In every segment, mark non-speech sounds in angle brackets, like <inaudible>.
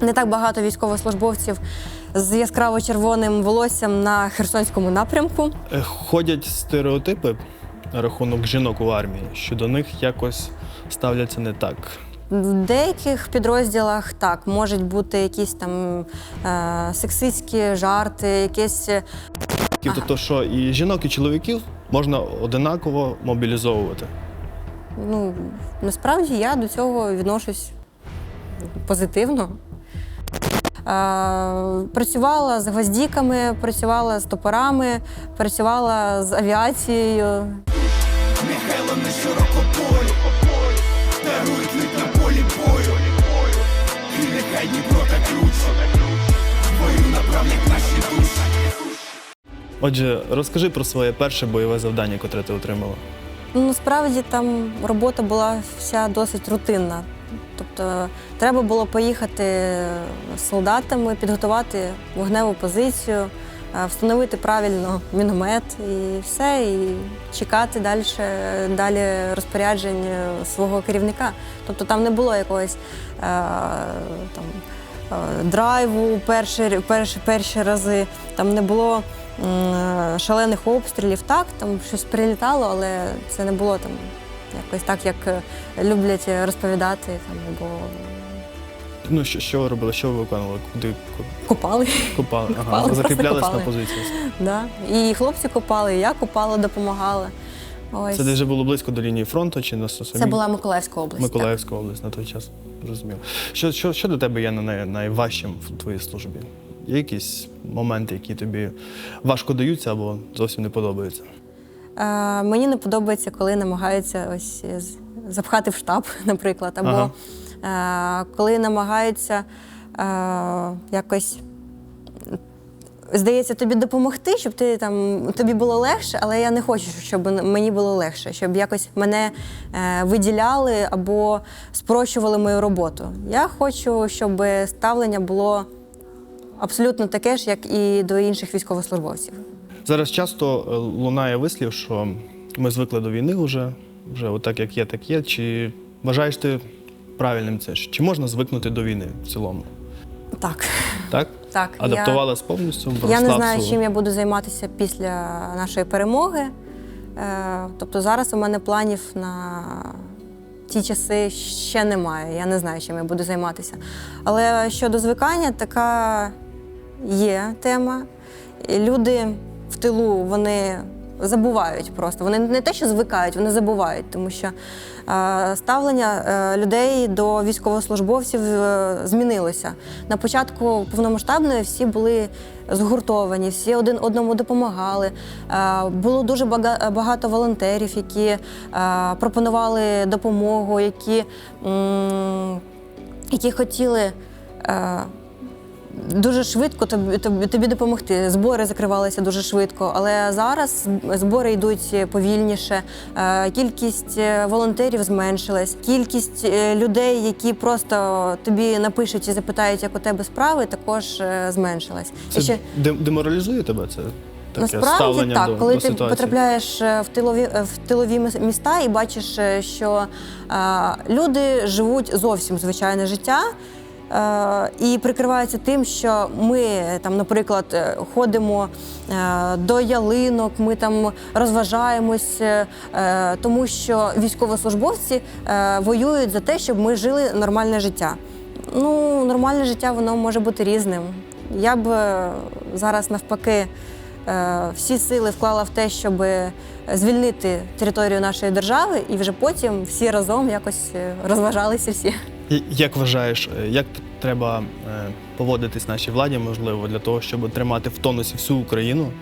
Не так багато військовослужбовців з яскраво червоним волоссям на Херсонському напрямку. Е, Ходять стереотипи на рахунок жінок у армії, що до них якось ставляться не так. В деяких підрозділах так можуть бути якісь там е, сексистські жарти, якісь е, Тобто, що і жінок, і чоловіків можна одинаково мобілізовувати. ну насправді я до цього відношусь позитивно. Е, працювала з гвоздіками, працювала з топорами, працювала з авіацією. Михайло на широкополі Дарують лик на полі бою І нехай Дніпро та ключ Бою направлять наші душі Отже, розкажи про своє перше бойове завдання, яке ти отримала. Ну, насправді там робота була вся досить рутинна. Тобто треба було поїхати з солдатами, підготувати вогневу позицію, е, встановити правильно міномет і все, і чекати далі, далі розпоряджень свого керівника. Тобто там не було якогось е, там, е, драйву перші, перші, перші рази, там не було шалених обстрілів. Так, там щось прилітало, але це не було там якось так, як е, люблять розповідати. Там, або Ну, що, що ви робили, що ви виконували? Куди копали. копали? Ага, просто закріплялись на позиції. Да. І хлопці копали, і я копала, допомагала. Ось. Це десь вже було близько до лінії фронту чи на самій? Це була Миколаївська область. так. Миколаївська область на той час. Зрозуміло. Що, що, що для тебе є най, найважчим в твоїй службі? Є якісь моменти, які тобі важко даються або зовсім не подобаються? Е, мені не подобається, коли намагаються ось запхати в штаб, <laughs> наприклад, або е, коли намагаються е, якось. Здається, тобі допомогти, щоб ти там тобі було легше, але я не хочу, щоб мені було легше, щоб якось мене е, виділяли або спрощували мою роботу. Я хочу, щоб ставлення було абсолютно таке ж, як і до інших військовослужбовців. Зараз часто е, лунає вислів, що ми звикли до війни вже, вже отак як є, так є. Чи вважаєш ти правильним це? Чи можна звикнути до війни в цілому? Так. Так? Так, я- повністю? Я не знаю, чим я буду займатися після нашої перемоги. Е, Тобто зараз у мене планів на ті часи ще немає. Я не знаю, чим я буду займатися. Але щодо звикання, така є тема. Люди тилу вони забувають просто. Вони не те, що звикають, вони забувають, тому що е, ставлення е, людей до військовослужбовців е, змінилося. На початку повномасштабної всі були згуртовані, всі один одному допомагали. Було дуже багато волонтерів, які пропонували допомогу, які, які хотіли. Дуже швидко тобі, тобі, тобі допомогти. Збори закривалися дуже швидко, але зараз збори йдуть повільніше. Е, Кількість е, волонтерів зменшилась. Кількість е, людей, які просто тобі напишуть і запитають, як у тебе справи, також зменшилась. Це І ще деморалізує тебе це? Таке Насправді так, до, коли до ти ситуації? потрапляєш в тилові в тилові міста і бачиш, що е, люди живуть зовсім звичайне життя. Е, І прикриваються тим, що ми там, наприклад, е, ходимо е, до ялинок, ми там розважаємось, тому що військовослужбовці воюють за те, щоб ми жили нормальне життя. Ну, нормальне життя воно може бути різним. Я б зараз навпаки всі сили вклала в те, щоб звільнити територію нашої держави, і вже потім всі разом якось розважалися всі. І Як вважаєш, е, як треба е, поводитись нашій владі, можливо, для того, щоб тримати в тонусі всю Україну,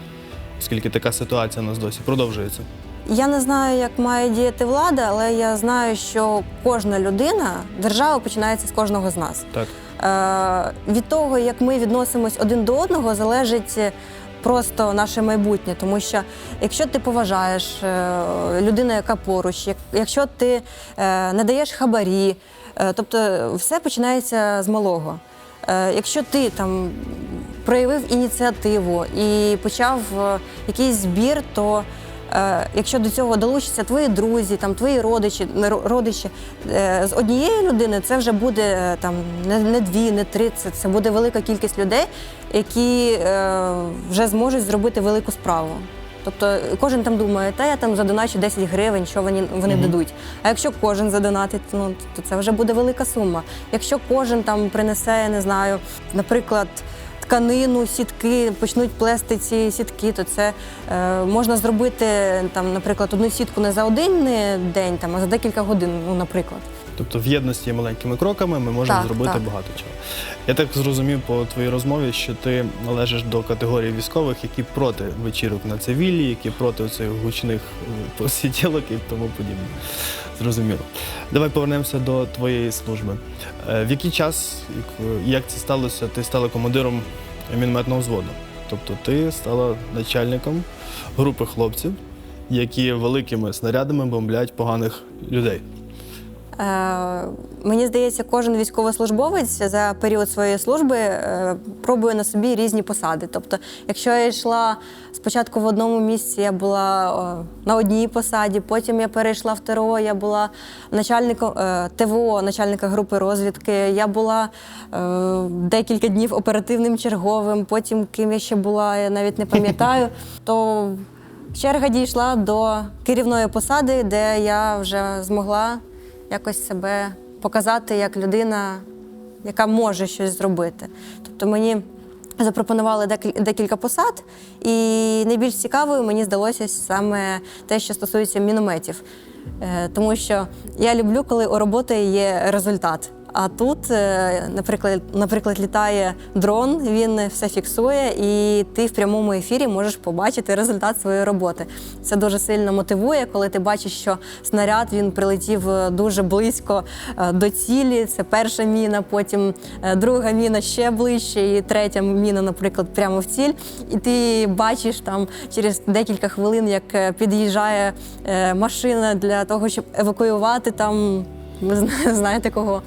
оскільки така ситуація у нас досі продовжується? Я не знаю, як має діяти влада, але я знаю, що кожна людина, держава починається з кожного з нас. Так. Е, від того, як ми відносимось один до одного, залежить просто наше майбутнє. Тому що якщо ти поважаєш е, людину, яка поруч, як, якщо ти е, не даєш хабарі, е, тобто все починається з малого. Е, якщо ти там проявив ініціативу і почав е, якийсь збір, то е, якщо до цього долучаться твої друзі, там твої родичі, родичі е, з однієї людини, це вже буде е, там не, дві, не три. Це, це буде велика кількість людей, які е, вже зможуть зробити велику справу. Тобто кожен там думає, та я там задоначу 10 гривень, що вони, вони дадуть. А якщо кожен задонатить, ну то це вже буде велика сума. Якщо кожен там принесе, я не знаю, наприклад. Тканину, сітки почнуть плести ці сітки, то це е, можна зробити там, наприклад, одну сітку не за один е, день, там, а за декілька годин, ну, наприклад. Тобто в єдності маленькими кроками ми можемо Так, зробити так. багато чого. Я так зрозумів по твоїй розмові, що ти належиш до категорії військових, які проти вечірок на цивілі, які проти цих гучних е, посиділок і тому подібне. Зрозуміло. Давай повернемося до твоєї служби. Е, В який час, як- як це сталося, ти стала командиром мінометного взводу? Тобто ти стала начальником групи хлопців, які великими снарядами бомблять поганих людей. Е, мені здається, кожен військовослужбовець за період своєї служби е, пробує на собі різні посади. Тобто, якщо я йшла спочатку в одному місці, я була на одній посаді, потім я перейшла в ТРО, я була начальником е, ТВО, начальника групи розвідки. Я була декілька днів оперативним черговим, потім ким я ще була, я навіть не пам'ятаю. <laughs> То черга дійшла до керівної посади, де я вже змогла якось себе показати як людина, яка може щось зробити. Тобто мені запропонували декілька посад, і найбільш цікавою мені здалося саме те, що стосується мінометів. Е, Тому що я люблю, коли у роботи є результат. А тут, е, наприклад, наприклад, літає дрон, він все фіксує, і ти в прямому ефірі можеш побачити результат своєї роботи. Це дуже сильно мотивує, коли ти бачиш, що снаряд він прилетів е, дуже близько е, до цілі. Це перша міна, потім друга міна ще ближче, і третя міна, наприклад, прямо в ціль. І ти бачиш там через декілька хвилин, як під'їжджає машина для того, щоб евакуювати там. Ви зна- <laughs> знаєте кого.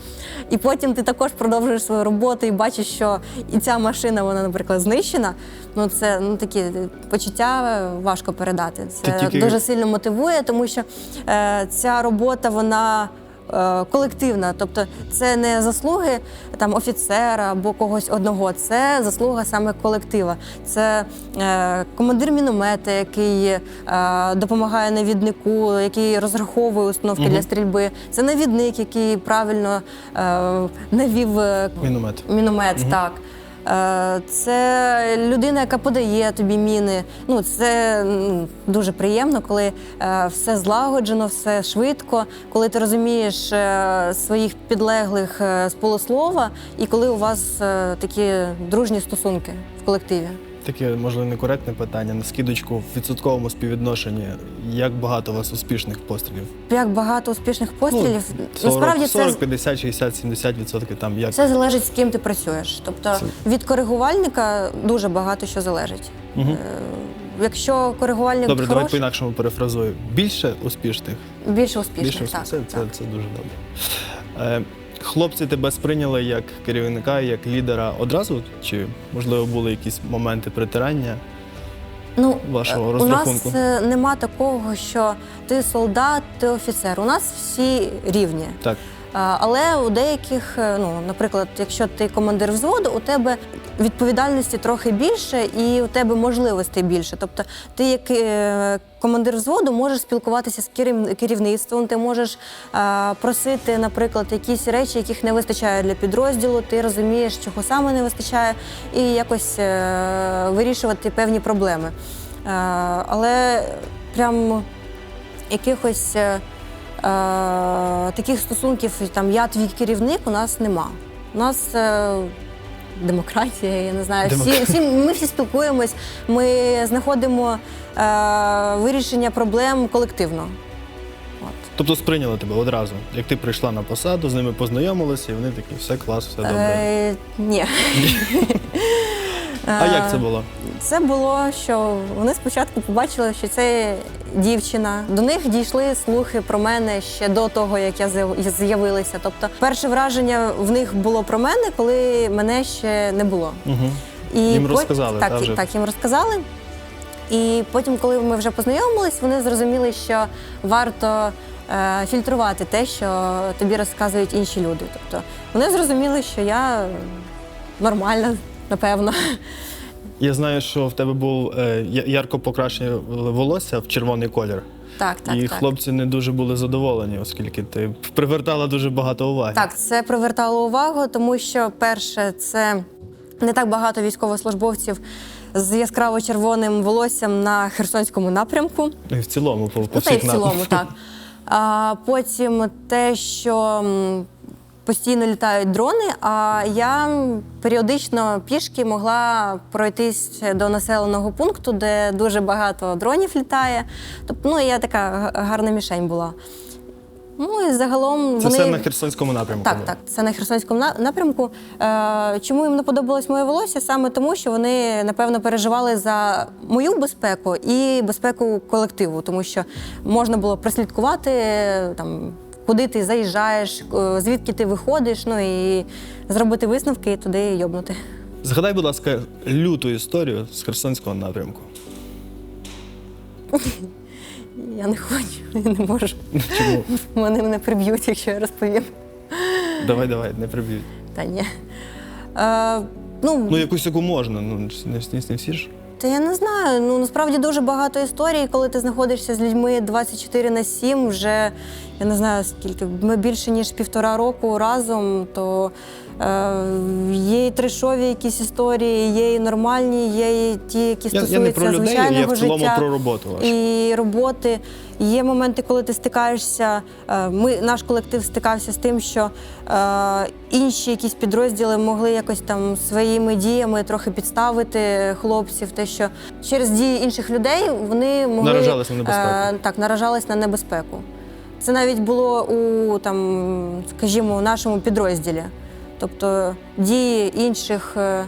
І потім ти також продовжуєш свою роботу і бачиш, що і ця машина, вона, наприклад, знищена. Ну, це ну, такі почуття важко передати. Це тільки- дуже сильно мотивує, тому що е, ця робота, вона. Е, Колективна, тобто це не заслуги там офіцера або когось одного, це заслуга саме колектива. Це е, командир міномета, який е, допомагає навіднику, який розраховує установки для стрільби. Це навідник, який правильно е, навів міномет. Міномет. Міномет, так. Е, Це людина, яка подає тобі міни. Ну, це дуже приємно, коли е, все злагоджено, все швидко, коли ти розумієш е, своїх підлеглих з полуслова, і коли у вас такі дружні стосунки в колективі. Таке, можливо, некоректне питання. На скидочку в відсотковому співвідношенні, як багато у вас успішних пострілів? Як багато успішних пострілів. 40, Насправді 40, це 50, 60, 70 відсотків там як? Це залежить з ким ти працюєш. Тобто Це- від коригувальника дуже багато що залежить. Е, Якщо коригувальник Добре, давай по-інакшому перефразую. Більше успішних? більше успішних. Більше так. Це, так. це, це дуже добре. Хлопці тебе сприйняли як керівника, як лідера одразу? Чи, можливо, були якісь моменти притирання? Ну, вашого е, розрахунку? У нас е, нема такого, що ти солдат, ти офіцер. У нас всі рівні. Так. Але у деяких, е, ну, наприклад, якщо ти командир взводу, у тебе відповідальності трохи більше і у тебе можливостей більше. Тобто, ти як е, командир взводу можеш спілкуватися з керів- керівництвом, ти можеш просити, наприклад, якісь речі, яких не вистачає для підрозділу. Ти розумієш, чого саме не вистачає, і якось е, вирішувати певні проблеми. Але прям якихось таких стосунків, там я твій керівник, у нас нема. У нас е, демократія, я не знаю. Всі, всі, ми всі спілкуємось, ми знаходимо е, вирішення проблем колективно. От. Тобто сприйняли тебе одразу. Як ти прийшла на посаду, з ними познайомилася, і вони такі, все клас, все добре. Е, ні. <laughs> А як це було? Це було, що вони спочатку побачили, що це дівчина. До них дійшли слухи про мене ще до того, як я з'явилася. Тобто, перше враження в них було про мене, коли мене ще не було. Угу. І Їм пот- розказали, так, та, вже? так, їм розказали. І потім, коли ми вже познайомились, вони зрозуміли, що варто е, фільтрувати те, що тобі розказують інші люди. Тобто вони зрозуміли, що я нормальна, напевно. Я знаю, що в тебе був е, ярко покрашене волосся в червоний колір. Так, так, і так. хлопці не дуже були задоволені, оскільки ти привертала дуже багато уваги. Так, це привертало увагу, тому що перше, це не так багато військовослужбовців з яскраво червоним волоссям на Херсонському напрямку. І в цілому, по, по Ну, та й в цілому, так. А потім те, що постійно літають дрони, а я періодично пішки могла пройтись до населеного пункту, де дуже багато дронів літає. Тобто, ну, я така гарна мішень була. Ну і загалом Це вони... все на Херсонському напрямку. Так, так, це на Херсонському напрямку. Е, чому їм не подобалось моє волосся? Саме тому, що вони напевно переживали за мою безпеку і безпеку колективу, тому що можна було прослідкувати там. Куди ти заїжджаєш, е, звідки ти виходиш, ну і зробити висновки і туди йобнути. Згадай, будь ласка, люту історію з Херсонського напрямку. Я не хочу, я не можу. Чому? Вони мене приб'ють, якщо я розповім. давай, давай, не приб'ють. Та ні. Е, ну, Ну, якусь яку можна, ну не, не всі ж. Та я не знаю. Ну насправді дуже багато історій, коли ти знаходишся з людьми 24 на 7, вже я не знаю скільки, ми більше ніж півтора року разом, то е, є і трешові якісь історії, є і нормальні, є і ті, які Я, стосуються я не про людей, я звичайного в цілому життя про роботу вашу. і роботи. Є моменти, коли ти стикаєшся. е, Ми наш колектив стикався з тим, що е, інші якісь підрозділи могли якось там своїми діями трохи підставити хлопців. Те, що через дії інших людей вони могли Наражались на небезпеку. е, так, наражались на небезпеку. Це навіть було у там, скажімо, у нашому підрозділі. Тобто дії інших е,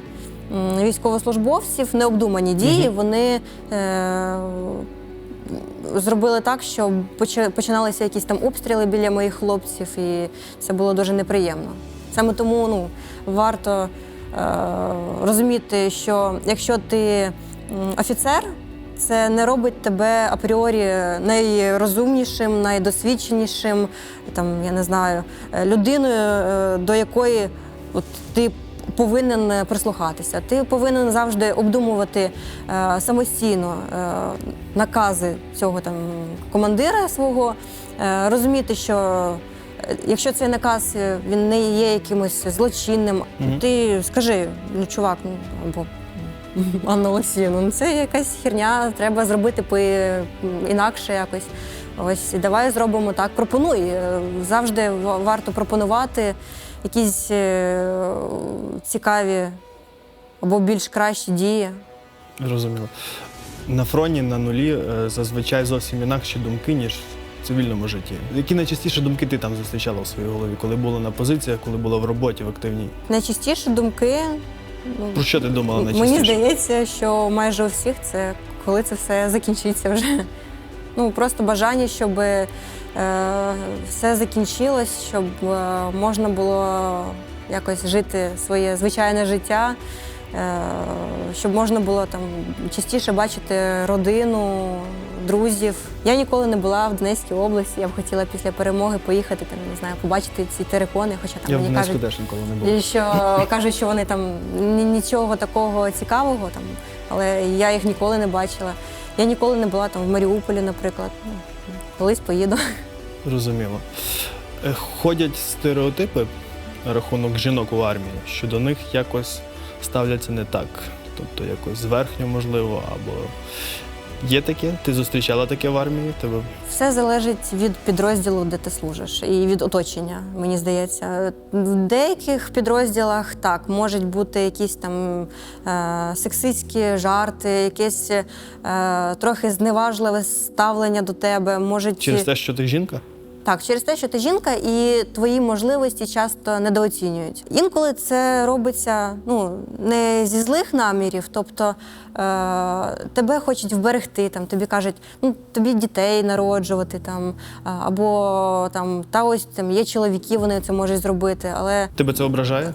військовослужбовців, необдумані дії, вони е, зробили так, що починалися якісь там обстріли біля моїх хлопців, і це було дуже неприємно. Саме тому ну, варто е, розуміти, що якщо ти офіцер, це не робить тебе апріорі найрозумнішим, найдосвідченішим, там, я не знаю, людиною, е, до якої от, ти повинен прислухатися. Ти повинен завжди обдумувати е, самостійно е, накази цього там командира свого, е, розуміти, що е, якщо цей наказ е, він не є якимось злочинним, Мгм. ти скажи, ну чувак, ну або <laughs> Анна Олексіївна, ну це якась херня, треба зробити по інакше якось. Ось давай зробимо так. Пропонуй. Е, Завжди варто пропонувати якісь е, цікаві або більш кращі дії. Зрозуміло. На фронті, на нулі е, зазвичай зовсім інакші думки, ніж в цивільному житті. Які найчастіше думки ти там зустрічала в своїй голові, коли була на позиціях, коли була в роботі, в активній? Найчастіше думки. Ну, Про що ти думала найчастіше? Мені здається, що майже у всіх це коли це все закінчиться вже. <laughs> Ну просто бажання, щоб е, все закінчилось, щоб е, можна було якось жити своє звичайне життя, е, щоб можна було там частіше бачити родину, друзів. Я ніколи не була в Донецькій області. Я б хотіла після перемоги поїхати там, не знаю, побачити ці терикони, хоча там Я в мені Донецьку кажуть. теж ніколи не був. І що кажуть, що вони там нічого такого цікавого, там, але я їх ніколи не бачила. Я ніколи не була там в Маріуполі, наприклад. Ну, колись поїду. Зрозуміло. Е, Ходять стереотипи на рахунок жінок у армії, що до них якось ставляться не так. Тобто якось зверхньо, можливо, або є таке? Ти зустрічала таке в армії? Тебе Все залежить від підрозділу, де ти служиш, і від оточення, мені здається. В деяких підрозділах так можуть бути якісь там е, сексистські жарти, якесь е, трохи зневажливе ставлення до тебе. Можуть через те, що ти жінка? Так, через те, що ти жінка, і твої можливості часто недооцінюють. Інколи це робиться ну не зі злих намірів, тобто е, тебе хочуть вберегти. Там тобі кажуть, ну тобі дітей народжувати там, або там та ось там є чоловіки, вони це можуть зробити, але Тебе це ображає?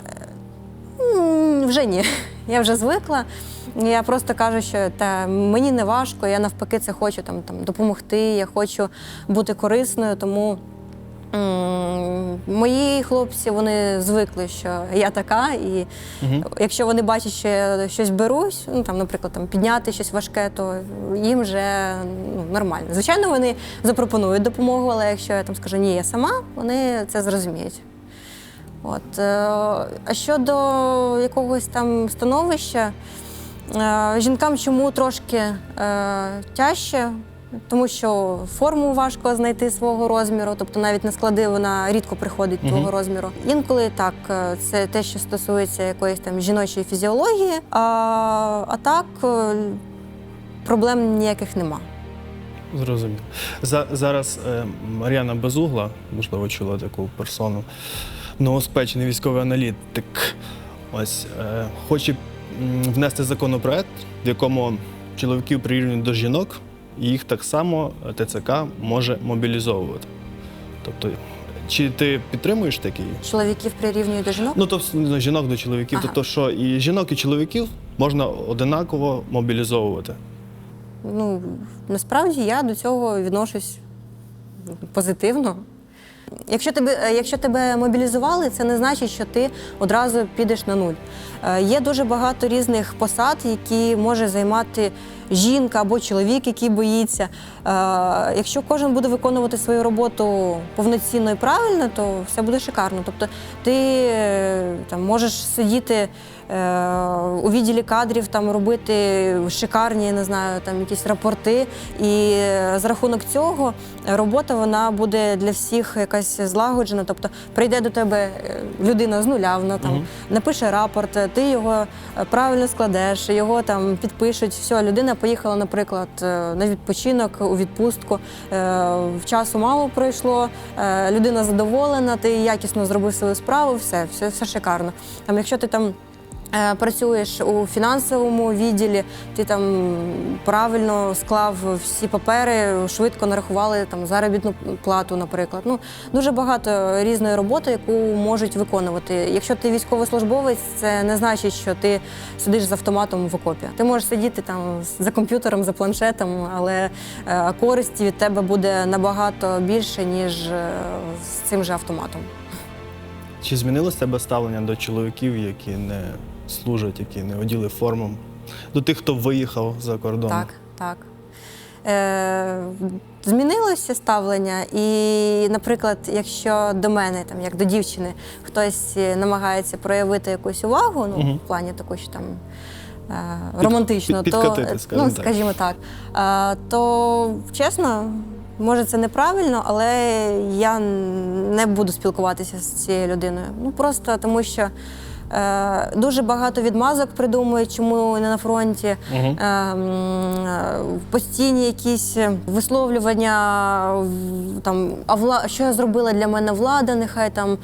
вже ні. Я вже звикла. Я просто кажу, що та мені не важко, я навпаки це хочу там, там допомогти, я хочу бути корисною, тому. Мої хлопці вони звикли, що я така, і якщо вони бачать, що я щось берусь, ну там, наприклад, там підняти щось важке, то їм вже ну, нормально. Звичайно, вони запропонують допомогу, але якщо я там скажу ні, я сама, вони це зрозуміють. От. е, А щодо якогось там становища, е, жінкам чому трошки е, тяжче, тому що форму важко знайти свого розміру, тобто навіть на склади вона рідко приходить твого розміру. Інколи так, це те, що стосується якоїсь там жіночої фізіології, а, а так проблем ніяких нема. Зрозумів. За, зараз е, Мар'яна Безугла, можливо, чула таку персону, новоспечений військовий аналітик, ось е, хоче внести законопроект, в якому чоловіків прирівнюють до жінок, і їх так само ТЦК може мобілізовувати. Тобто, чи ти підтримуєш такий? Чоловіків прирівнюють до жінок. Ну, тобто ну, жінок до чоловіків, Ага. тобто, що і жінок, і чоловіків можна одинаково мобілізовувати. Ну, насправді я до цього відношусь позитивно. Якщо тебе, е, якщо тебе мобілізували, це не значить, що ти одразу підеш на нуль. Е, Є дуже багато різних посад, які може займати жінка або чоловік, який боїться. Е, Якщо кожен буде виконувати свою роботу повноцінно і правильно, то все буде шикарно. Тобто ти там можеш сидіти у відділі кадрів, там робити шикарні, не знаю, там якісь рапорти. І е, за рахунок цього робота вона буде для всіх якась злагоджена. Тобто прийде до тебе е, людина з нуля, вона там напише рапорт, ти його е, правильно складеш, його там підпишуть. Все, людина поїхала, наприклад, е, на відпочинок у відпустку. Е, В часу мало пройшло, е, людина задоволена, ти якісно зробив свою справу, все, все, все шикарно. Там, якщо ти там. Е, Працюєш у фінансовому відділі, ти там правильно склав всі папери, швидко нарахували там заробітну плату, наприклад. Ну дуже багато різної роботи, яку можуть виконувати. Якщо ти військовослужбовець, це не значить, що ти сидиш з автоматом в окопі. Ти можеш сидіти там за комп'ютером, за планшетом, але е, користі від тебе буде набагато більше, ніж е, з цим же автоматом. Чи змінилось тебе ставлення до чоловіків, які не служать, які не оділи форму? До тих, хто виїхав за кордон? Так, так. Е, змінилося ставлення, і, наприклад, якщо до мене, там, як до дівчини, хтось е, намагається проявити якусь увагу, ну, в плані такої, що там. е, Романтично, під- то скажімо ну, так. скажімо так, е, то чесно, може це неправильно, але я не буду спілкуватися з цією людиною. Ну просто тому що е, дуже багато відмазок придумують, чому не на фронті. Мгм. Е, постійні якісь висловлювання там, а вла... що зробила для мене влада, нехай там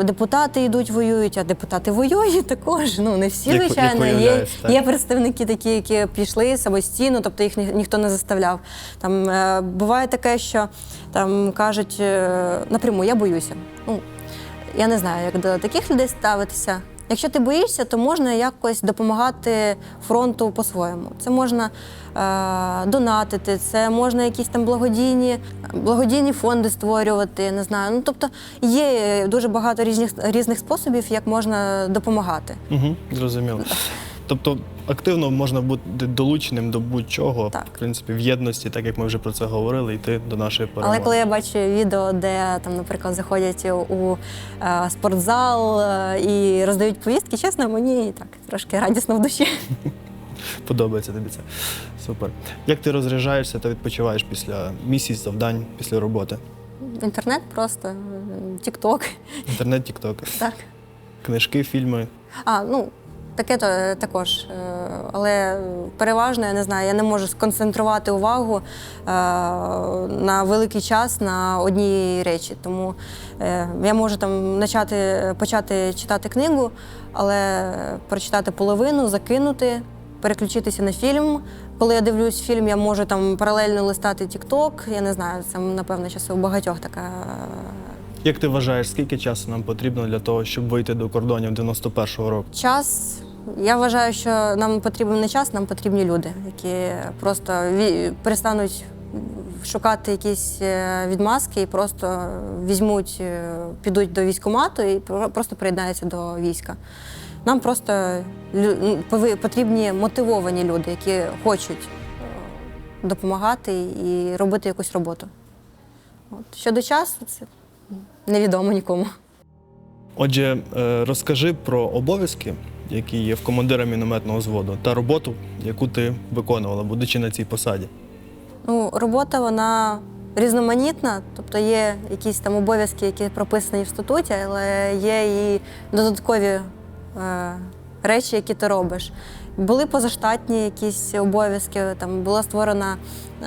е, депутати йдуть, воюють, а депутати воюють також. Ну не всі, звичайно. є, так. є представники такі, які пішли самостійно, тобто їх ні- ніхто не заставляв. Там е, буває таке, що там кажуть е, напряму, я боюся. Ну, я не знаю, як до таких людей ставитися. Якщо ти боїшся, то можна якось допомагати фронту по-своєму. Це можна е, донатити, це можна якісь там благодійні, благодійні фонди створювати. Не знаю. Ну тобто є дуже багато різних різних способів, як можна допомагати. Угу, зрозуміло. Тобто активно можна бути долученим до будь-чого, Так. в принципі, в єдності, так як ми вже про це говорили, йти до нашої перемоги. Але коли я бачу відео, де там, наприклад, заходять у, е, спортзал е, і роздають повістки, чесно, мені так трошки радісно в душі. <laughs> Подобається тобі це. Супер. Як ти розряджаєшся та відпочиваєш після місій, завдань, після роботи? Інтернет просто, тік-ток. Інтернет, тікток, Так. книжки, фільми. А, ну, таке то також. Е, Але переважно, я не знаю, я не можу сконцентрувати увагу е, на великий час на одній речі. Тому е, я можу там почати, почати читати книгу, але прочитати половину, закинути, переключитися на фільм. Коли я дивлюсь фільм, я можу там паралельно листати TikTok. Я не знаю, це напевно часу у багатьох така Як ти вважаєш, скільки часу нам потрібно для того, щоб вийти до кордонів 91-го року? час Я вважаю, що нам потрібен не час, нам потрібні люди, які просто перестануть шукати якісь е, відмазки і просто візьмуть, е, підуть до військкомату і просто приєднаються до війська. Нам просто потрібні мотивовані люди, які хочуть е, допомагати і робити якусь роботу. От. Щодо часу, це невідомо нікому. Отже, розкажи про обов'язки, які є в командира мінометного взводу, та роботу, яку ти виконувала, будучи на цій посаді. Ну, робота вона різноманітна, тобто є якісь там обов'язки, які прописані в статуті, але є і додаткові е, речі, які ти робиш. Були позаштатні якісь обов'язки, там була створена е,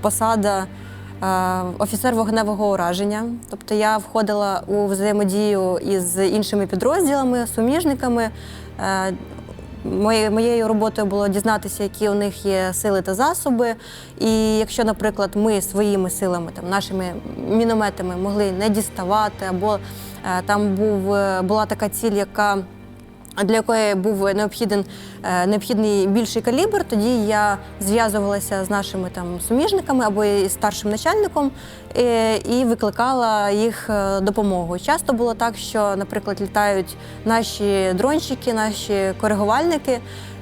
посада. е, Офіцер вогневого ураження, тобто я входила у взаємодію із іншими підрозділами, суміжниками. Е, Моє- Моєю роботою було дізнатися, які у них є сили та засоби. І якщо, наприклад, ми своїми силами, там, нашими мінометами могли не діставати, або е, там був, е, була така ціль, яка для якої був необхіден, е, необхідний більший калібр, тоді я зв'язувалася з нашими там суміжниками або із старшим начальником е, і викликала їх е, допомогу. Часто було так, що, наприклад, літають наші дронщики, наші коригувальники,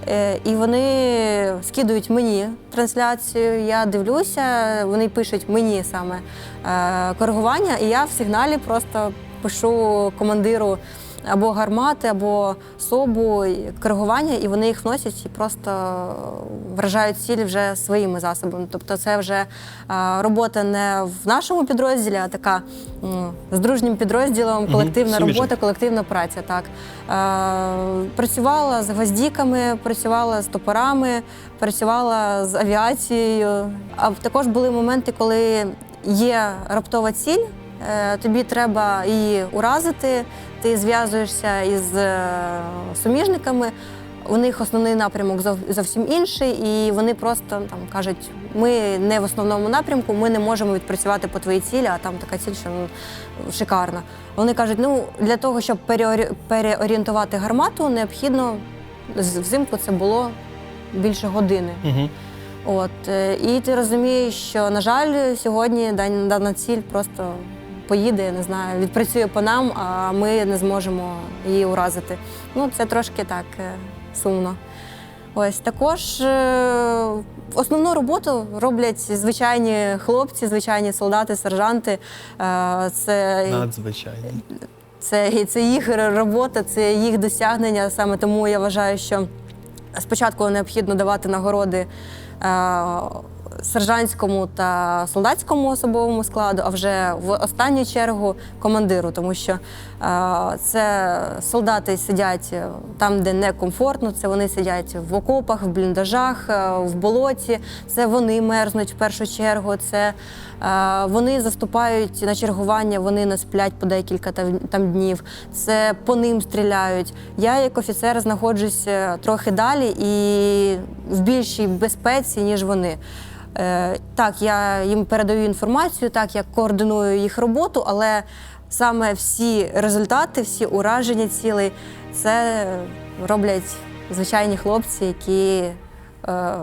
е, і вони скидують мені трансляцію. Я дивлюся, вони пишуть мені саме е, коригування, і я в сигналі просто пишу командиру або гармати, або собу коригування, і вони їх вносять і просто вражають цілі вже своїми засобами. Тобто, це вже е, робота не в нашому підрозділі, а така з дружнім підрозділом, колективна суміжна. робота, колективна праця. Так Е, працювала з гвоздіками, працювала з топорами, працювала з авіацією. А також були моменти, коли є раптова ціль. Е, Тобі треба її уразити, ти зв'язуєшся із е, суміжниками. У них основний напрямок зовсім інший, і вони просто там кажуть: ми не в основному напрямку, ми не можемо відпрацювати по твоїй цілі, а там така ціль, що ну, шикарна. Вони кажуть, ну для того, щоб переорієнтувати гармату, необхідно взимку це було більше години. Угу. От е, і ти розумієш, що на жаль, сьогодні дана ціль просто поїде, не знаю, відпрацює по нам, а ми не зможемо її уразити. Ну, це трошки так е, сумно. Ось також е, основну роботу роблять звичайні хлопці, звичайні солдати, сержанти. Е, Це Надзвичайно. це, це їх робота, це їх досягнення. Саме тому я вважаю, що спочатку необхідно давати нагороди сержантському та солдатському особовому складу, а вже в останню чергу командиру, тому що е, це солдати сидять там, де некомфортно, це вони сидять в окопах, в бліндажах, е, в болоті. Це вони мерзнуть в першу чергу. Це е, вони заступають на чергування, вони не сплять по декілька там, днів. Це по ним стріляють. Я як офіцер знаходжусь е, трохи далі і в більшій безпеці, ніж вони. Е, Так, я їм передаю інформацію, так я координую їх роботу, але саме всі результати, всі ураження цілей, це роблять звичайні хлопці, які. е,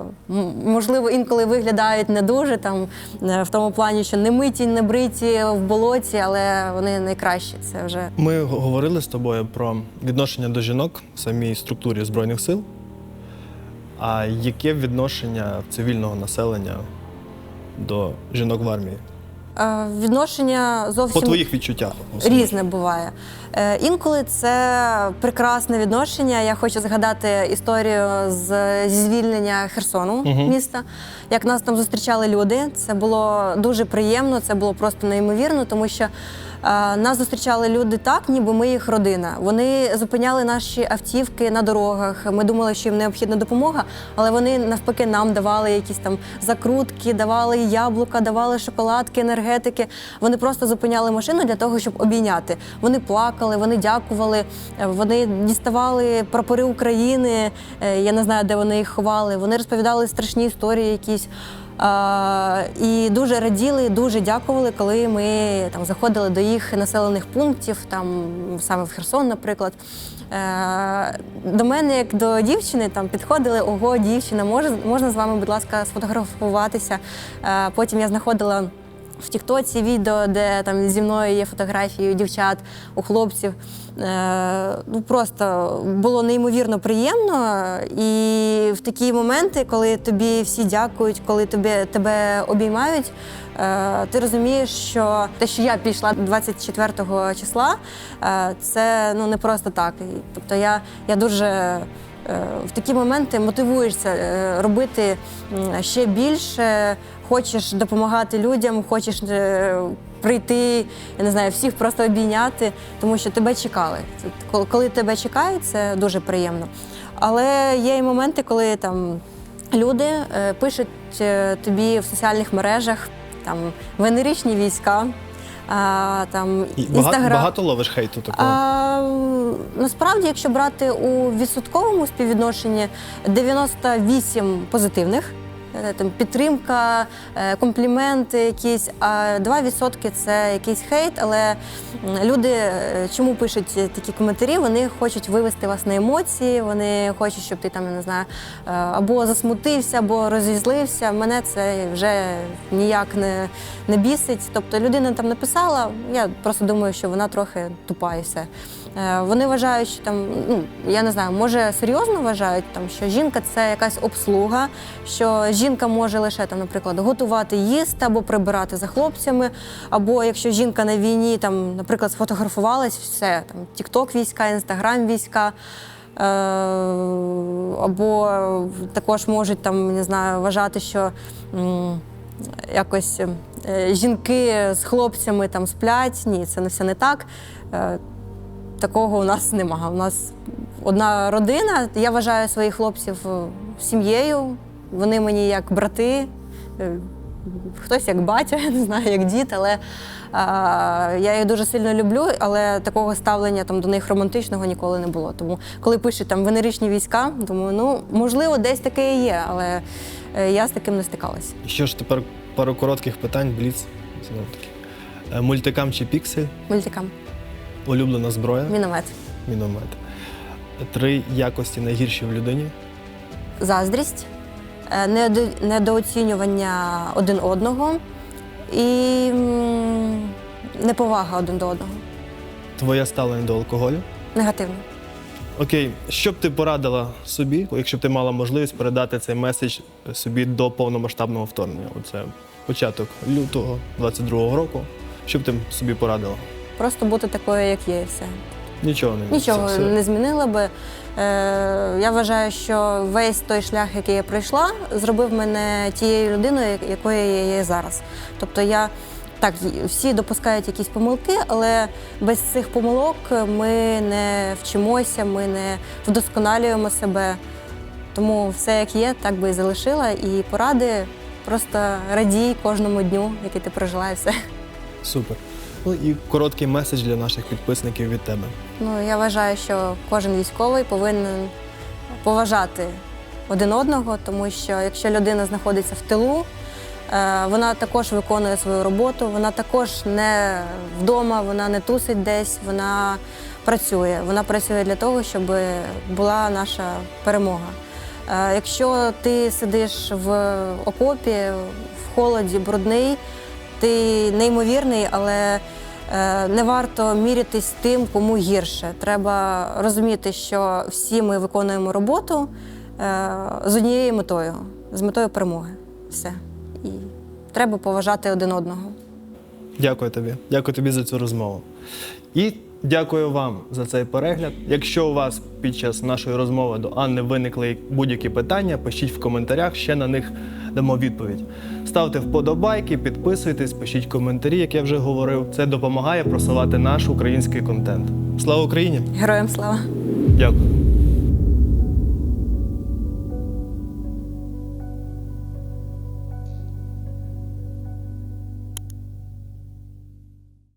Можливо, інколи виглядають не дуже там е, в тому плані, що не миті, не бриті в болоті, але вони найкращі. Це вже Ми говорили з тобою про відношення до жінок в самій структурі Збройних сил. А яке відношення цивільного населення до жінок в армії? е, відношення По твоїх відчуттях. особисто. Різне буває. Е, інколи це прекрасне відношення. Я хочу згадати історію з зі звільнення Херсону Мгм. міста. Як нас там зустрічали люди. Це було дуже приємно, це було просто неймовірно, тому що. Нас зустрічали люди так, ніби ми їх родина. Вони зупиняли наші автівки на дорогах. Ми думали, що їм необхідна допомога, але вони навпаки нам давали якісь там закрутки, давали яблука, давали шоколадки, енергетики. Вони просто зупиняли машину для того, щоб обійняти. Вони плакали, вони дякували, вони діставали прапори України. е, Я не знаю, де вони їх ховали. Вони розповідали страшні історії якісь. І дуже раділи, дуже дякували, коли ми там заходили до їх населених пунктів, там саме в Херсон, наприклад. Е, До мене, як до дівчини, там підходили, ого, дівчина, можна з вами, будь ласка, сфотографуватися. Е, Потім я знаходила в Тіктоці відео, де там зі мною є фотографії дівчат, у хлопців. Е, Ну просто було неймовірно приємно. І в такі моменти, коли тобі всі дякують, коли тобі, тебе обіймають, е, ти розумієш, що те, що я пішла 24 числа, е, це ну не просто так. Тобто я, я дуже в такі моменти мотивуєшся е, робити ще більше, хочеш допомагати людям, хочеш е, прийти, я не знаю, всіх просто обійняти, тому що тебе чекали. Коли- тебе чекають, це дуже приємно. Але є і моменти, коли там люди е, пишуть е, тобі в соціальних мережах там венеричні війська. А, там І багато, інстаграм. багато ловиш хейту такого? А, насправді, якщо брати у відсотковому співвідношенні 98 позитивних. Е, Там підтримка, е, компліменти якісь, а 2% це якийсь хейт. Але люди е, чому пишуть такі коментарі? Вони хочуть вивести вас на емоції, вони хочуть, щоб ти там я не знаю, або засмутився, або розізлився. Мене це вже ніяк не, не бісить. Тобто людина там написала, я просто думаю, що вона трохи тупа і все. Е, Вони вважають, що там, ну я не знаю, може серйозно вважають, там, що жінка це якась обслуга, що жінка може лише там, наприклад, готувати їсти або прибирати за хлопцями, або якщо жінка на війні, там, наприклад, сфотографувалась, все там Тікток війська, Інстаграм війська. Е, Або також можуть там не знаю вважати, що якось е, жінки з хлопцями там сплять. Ні, це не все не так. Такого у нас немає. У нас одна родина. Я вважаю своїх хлопців е, сім'єю. Вони мені як брати, е, хтось як батя, <laughs> не знаю, як дід, але а, я їх дуже сильно люблю, але такого ставлення там до них романтичного ніколи не було. Тому коли пишуть там венеричні війська, думаю, ну можливо, десь таке і є, але е, я з таким не стикалася. Що ж тепер пару коротких питань, бліц. Знову таки. Мультикам чи піксель? Мультикам, Улюблена зброя? міномет, Міномет. Три якості найгірші в людині. заздрість, е, недо- недооцінювання один одного і неповага один до одного. Твоє ставлення до алкоголю. Негативно. Окей, що б ти порадила собі, якщо б ти мала можливість передати цей меседж собі до повномасштабного вторгнення? Оце початок лютого 22-го року. Що б ти собі порадила? Просто бути такою, як є, і все. Нічого не Нічого все- не змінила би. Е, я вважаю, що весь той шлях, який я пройшла, зробив мене тією людиною, якою я є зараз. Тобто я так, всі допускають якісь помилки, але без цих помилок ми не вчимося, ми не вдосконалюємо себе. Тому все як є, так би і залишила. І поради просто радій кожному дню, який ти прожила, і все. Супер. Ну і короткий меседж для наших підписників від тебе. Ну, я вважаю, що кожен військовий повинен поважати один одного, тому що якщо людина знаходиться в тилу, е, вона також виконує свою роботу, вона також не вдома, вона не тусить десь, вона працює. Вона працює для того, щоб була наша перемога. Е, Якщо ти сидиш в окопі, в холоді, брудний, ти неймовірний, але е, не варто мірятись тим, кому гірше. Треба розуміти, що всі ми виконуємо роботу е, з однією метою, з метою перемоги. Все. І треба поважати один одного. Дякую тобі. Дякую тобі за цю розмову. І дякую вам за цей перегляд. Якщо у вас під час нашої розмови до Анни виникли будь-які питання, пишіть в коментарях, ще на них дамо відповідь. Ставте вподобайки, підписуйтесь, пишіть коментарі, як я вже говорив. Це допомагає просувати наш український контент. Слава Україні! Героям слава! Дякую.